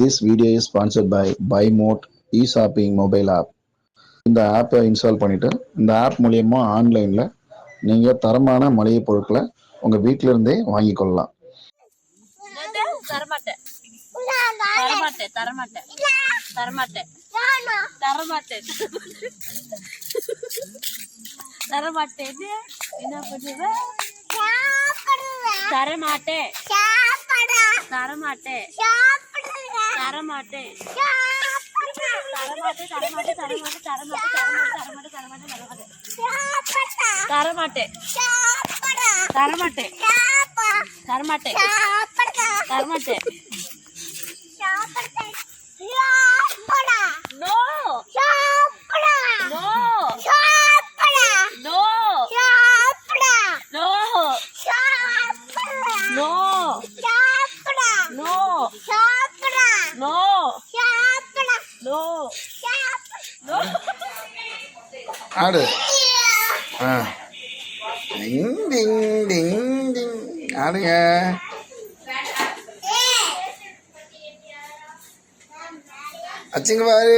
This video is sponsored by BuyMote e-shopping mobile app. இந்த ஆப்பை install பண்ணிட்டு இந்த ஆப் மூலியமா ஆன்லைன்ல நீங்க தரமான மளிகை பொருட்களை உங்க வீட்ல இருந்தே வாங்கிக் கொள்ளலாம்? தரமாட்டேன் தரமாட்டேன். தரமாட்டேன் தரமாட்டேன் தரமாட்டேன் தரமாட்டேன் தரமாட்டேன் No! Chopra! No! Chopra! No! Chopra! No! Chopra! No! Chopra! No! Chopra! No. No. ஆடு ஆ டிங் டிங் டிங் ஆடுங்க அச்சிங்க பாரு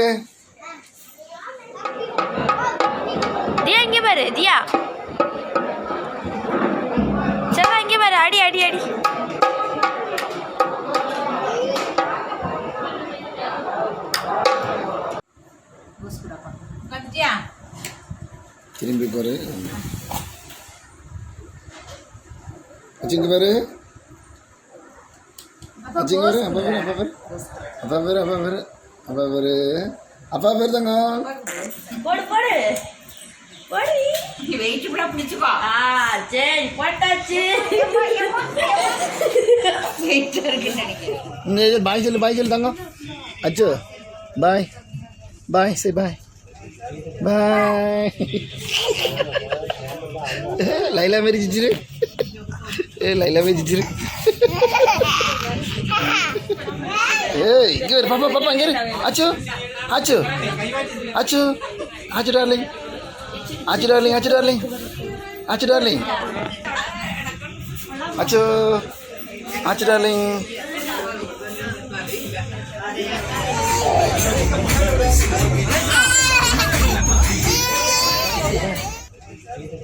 தியா இங்க பாரு தியா செவ்வா இங்க பாரு அடி அடி அடி திரும்பி பாரு. அச்சிங்க பாரு. அச்சிங்க பாரு அப்பா பேரு அப்பா பேரு அப்பா பேரு அப்பா பேரு அப்பா பேரு அப்பா பேரு தாங்க போடு போடு. போடு வெயிட் கூட பிடிச்சுக்கோ. ஆ சரி போட்டாச்சு. வெயிட் இருக்குன்னு நினைக்கிறேன். இங்கே பாய் சொல்லு பாய் சொல்லு தாங்க அச்சு பாய் பாய் சரி பாய் Bye. Laila meri jijire. Eh Laila meri jijire. Eh, eh good. Papa papa ngir. Acho. Acho. Acho. Acho darling. Acho darling, acho darling. Acho darling. Acho. Acho darling.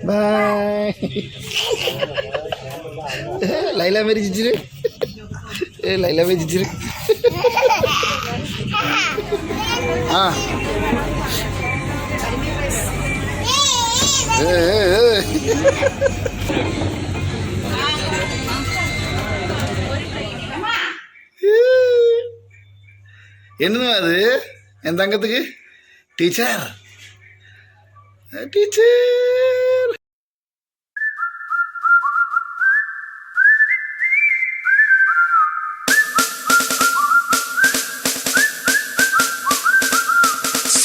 பாய் லைலா மாரி சிச்சிரு ஏ லைலா மாரி சிச்சிரு ஆ ஏ, என்னது அது? என் தங்கத்துக்கு? Teacher teacher